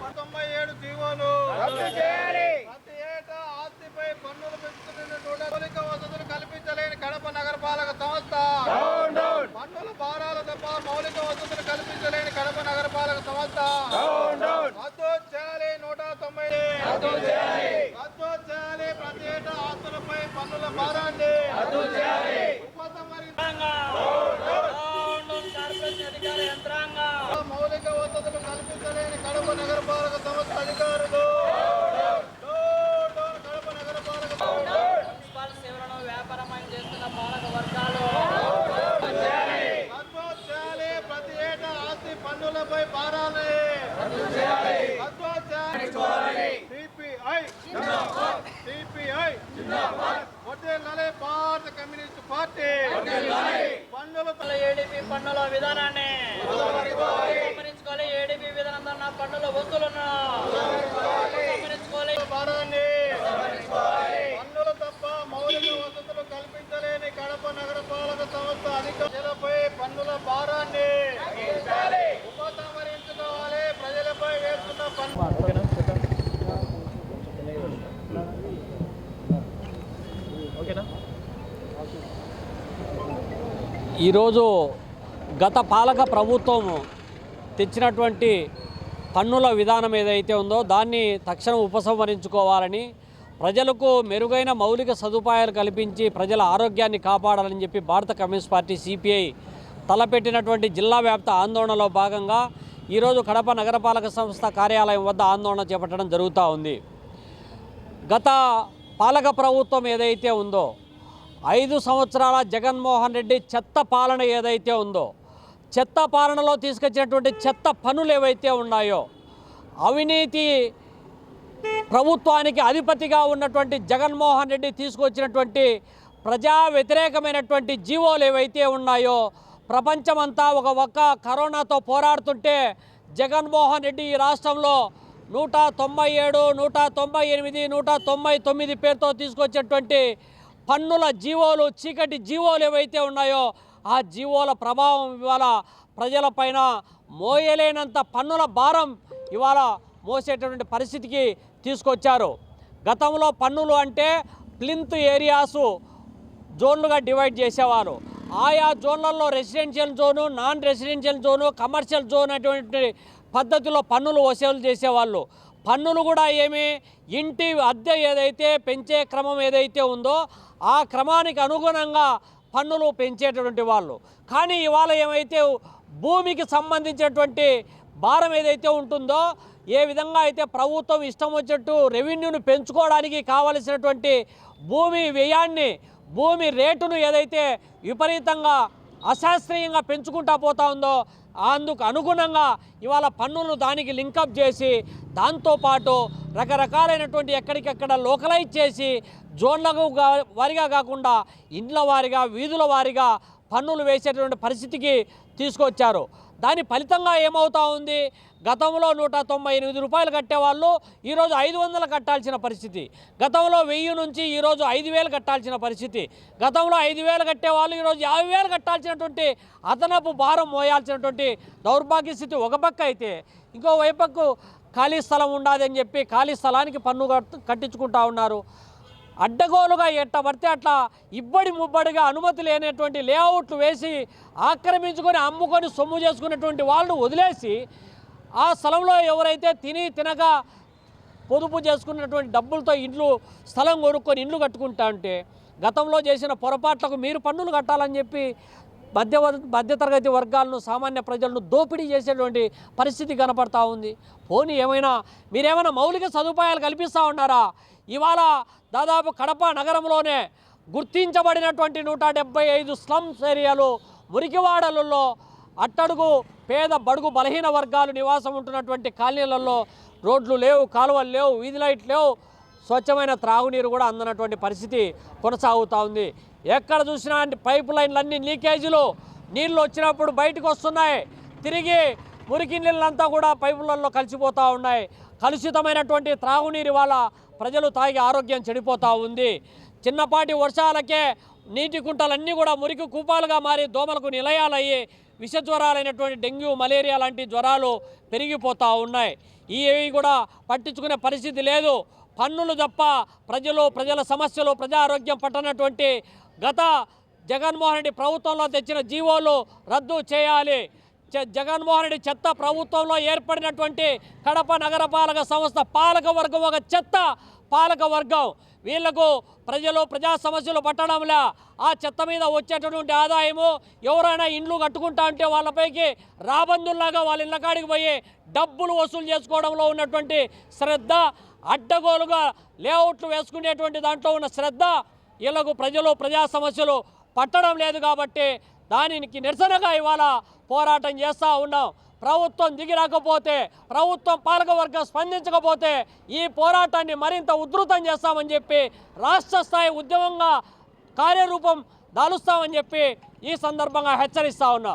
తొంభై ఏడు జీవోలు. ప్రతి ఏటా ఆస్తిపై పన్నులు వసతులు కల్పించలేని కడప నగరపాలక సంస్థ. పన్నుల మౌలిక నగరపాలక సంస్థ అధికారులు. కడప నగరపాలక మున్సిపల్ సేవలను చేస్తున్న పాలక వర్గాలు. చేయాలి ప్రతి ఏటా పన్నులపై పారాలి సిపిఐ. సిపిఐ. Communist party. పన్నుల ఏడిపి పన్నుల విధానాన్ని. పన్నుల వసూలను గమనించుకోవాలి భారాన్ని. పన్నులు తప్ప మౌలిక వసతులు కల్పించలేని కడప నగరపాలక సంస్థ అధికారులపై పన్నుల భారాన్ని ఉపసంహరించుకోవాలి. ప్రజలపై వేస్తున్న పన్ను ఈరోజు గత పాలక ప్రభుత్వం తెచ్చినటువంటి పన్నుల విధానం ఏదైతే ఉందో దాన్ని తక్షణం ఉపసంహరించుకోవాలని ప్రజలకు మెరుగైన మౌలిక సదుపాయాలు కల్పించి ప్రజల ఆరోగ్యాన్ని కాపాడాలని చెప్పి భారత కమ్యూనిస్ట్ పార్టీ సిపిఐ తలపెట్టినటువంటి జిల్లా వ్యాప్త ఆందోళనలో భాగంగా ఈరోజు కడప నగరపాలక సంస్థ కార్యాలయం వద్ద ఆందోళన చేపట్టడం జరుగుతూ ఉంది. గత పాలక ప్రభుత్వం ఏదైతే ఉందో ఐదు సంవత్సరాల జగన్మోహన్ రెడ్డి చెత్త పాలన ఏదైతే ఉందో చెత్త పాలనలో తీసుకొచ్చినటువంటి చెత్త పనులు ఏవైతే ఉన్నాయో అవినీతి ప్రభుత్వానికి అధిపతిగా ఉన్నటువంటి జగన్మోహన్ రెడ్డి తీసుకొచ్చినటువంటి ప్రజా వ్యతిరేకమైనటువంటి జీవోలు ఏవైతే ఉన్నాయో ప్రపంచమంతా ఒక ఒక్క కరోనాతో పోరాడుతుంటే జగన్మోహన్ రెడ్డి ఈ రాష్ట్రంలో నూట తొంభై ఏడు నూట తొంభై ఎనిమిది నూట తొంభై తొమ్మిది పేరుతో తీసుకొచ్చేటువంటి పన్నుల జీవోలు చీకటి జీవోలు ఏవైతే ఉన్నాయో ఆ జీవోల ప్రభావం ఇవాళ ప్రజలపైన మోయలేనంత పన్నుల భారం ఇవాళ మోసేటటువంటి పరిస్థితికి తీసుకొచ్చారు. గతంలో పన్నులు అంటే ప్లింత్ ఏరియాసు జోన్లుగా డివైడ్ చేసేవారు. ఆయా జోన్లలో residential zone non residential zone commercial zone అటువంటి పద్ధతిలో పన్నులు వసూలు చేసేవాళ్ళు. పన్నులు కూడా ఏమి? ఇంటి అద్దె ఏదైతే పెంచే క్రమం ఏదైతే ఉందో ఆ క్రమానికి అనుగుణంగా పన్నులు పెంచేటటువంటి వాళ్ళు. కానీ ఇవాళ ఏమైతే భూమికి సంబంధించినటువంటి భారం ఏదైతే ఉంటుందో ఏ విధంగా అయితే ప్రభుత్వం ఇష్టం వచ్చినట్టు రెవెన్యూను పెంచుకోవడానికి కావలసినటువంటి భూమి వ్యయాన్ని భూమి రేటును ఏదైతే విపరీతంగా అశాస్త్రీయంగా పెంచుకుంటా పోతా ఉందో అందుకు అనుగుణంగా ఇవాళ పన్నులను దానికి లింకప్ చేసి దాంతోపాటు రకరకాలైనటువంటి ఎక్కడికెక్కడ లోకలైజ్ చేసి జోన్లకు వారిగా కాకుండా ఇండ్ల వారిగా వీధుల వారిగా పన్నులు వేసేటువంటి పరిస్థితికి తీసుకొచ్చారు. దాని ఫలితంగా ఏమవుతా ఉంది? గతంలో నూట తొంభై ఎనిమిది రూపాయలు కట్టేవాళ్ళు ఈరోజు ఐదు వందలు కట్టాల్సిన పరిస్థితి. గతంలో వెయ్యి నుంచి ఈరోజు ఐదు వేలు కట్టాల్సిన పరిస్థితి. గతంలో ఐదు వేలు కట్టేవాళ్ళు ఈరోజు యాభై వేలు కట్టాల్సినటువంటి అదనపు భారం మోయాల్సినటువంటి దౌర్భాగ్య స్థితి ఒక పక్క అయితే ఇంకో వైపక్కు ఖాళీ స్థలం ఉండాలని చెప్పి ఖాళీ స్థలానికి పన్ను కట్టించుకుంటా ఉన్నారు. అడ్డగోలుగా ఎట్ట పడితే అట్లా ఇబ్బడి ముబ్బడిగా అనుమతి లేనటువంటి లేఅవుట్లు వేసి ఆక్రమించుకొని అమ్ముకొని సొమ్ము చేసుకునేటువంటి వాళ్ళు వదిలేసి ఆ స్థలంలో ఎవరైతే తిని తినగా పొదుపు చేసుకున్నటువంటి డబ్బులతో ఇండ్లు స్థలం కొనుక్కొని ఇండ్లు కట్టుకుంటా ఉంటే గతంలో చేసిన పొరపాట్లకు మీరు పన్నులు కట్టాలని చెప్పి మధ్య మధ్యతరగతి వర్గాలను సామాన్య ప్రజలను దోపిడీ చేసేటువంటి పరిస్థితి కనపడతా ఉంది. పోనీ ఏమైనా మీరేమైనా మౌలిక సదుపాయాలు కల్పిస్తూ ఉన్నారా? ఇవాళ దాదాపు కడప నగరంలోనే గుర్తించబడినటువంటి నూట డెబ్బై ఐదు స్లమ్స్ ఏరియాలు మురికివాడలలో అట్టడుగు పేద బడుగు బలహీన వర్గాలు నివాసం ఉంటున్నటువంటి కాలనీలలో రోడ్లు లేవు కాలువలు లేవు వీధి లైట్లు లేవు స్వచ్ఛమైన త్రాగునీరు కూడా అందనటువంటి పరిస్థితి కొనసాగుతూ ఉంది. ఎక్కడ చూసినా పైప్ లైన్లన్నీ లీకేజీలు నీళ్ళు వచ్చినప్పుడు బయటకు వస్తున్నాయి. తిరిగి మురికి నీళ్ళంతా కూడా పైపులలో కలిసిపోతూ ఉన్నాయి. కలుషితమైనటువంటి త్రాగునీరు వల్ల ప్రజలు తాగి ఆరోగ్యం చెడిపోతూ ఉంది. చిన్నపాటి వర్షాలకే నీటి కుంటలన్నీ కూడా మురికి కూపాలుగా మారి దోమలకు నిలయాలయ్యి విష జ్వరాలైనటువంటి డెంగ్యూ మలేరియా లాంటి జ్వరాలు పెరిగిపోతూ ఉన్నాయి. ఇవి కూడా పట్టించుకునే పరిస్థితి లేదు. పన్నులు తప్ప ప్రజలు ప్రజల సమస్యలు ప్రజారోగ్యం పట్టనటువంటి గత జగన్మోహన్ రెడ్డి ప్రభుత్వంలో తెచ్చిన జీవోలు రద్దు చేయాలి. జ- జగన్మోహన్ రెడ్డి చెత్త ప్రభుత్వంలో ఏర్పడినటువంటి కడప నగరపాలక సంస్థ పాలక వర్గం ఒక చెత్త పాలక వర్గం. వీళ్ళకు ప్రజలు ప్రజా సమస్యలు పట్టడంలా ఆ చెత్త మీద వచ్చేటటువంటి ఆదాయము ఎవరైనా ఇండ్లు కట్టుకుంటా ఉంటే వాళ్ళపైకి రాబందుల్లాగా వాళ్ళ ఇళ్ళకాడికి పోయి డబ్బులు వసూలు చేసుకోవడంలో ఉన్నటువంటి శ్రద్ధ అడ్డగోలుగా లేఅవుట్లు వేసుకునేటువంటి దాంట్లో ఉన్న శ్రద్ధ వీళ్ళకు ప్రజలు ప్రజా సమస్యలు పట్టడం లేదు కాబట్టి దానికి నిరసనగా ఇవాళ పోరాటం చేస్తూ ఉన్నాం. ప్రభుత్వం దిగిరాకపోతే ప్రభుత్వం పాలకవర్గం స్పందించకపోతే ఈ పోరాటాన్ని మరింత ఉధృతం చేస్తామని చెప్పి రాష్ట్ర స్థాయి ఉద్యమంగా కార్యరూపం దాలుస్తామని చెప్పి ఈ సందర్భంగా హెచ్చరిస్తా ఉన్నా.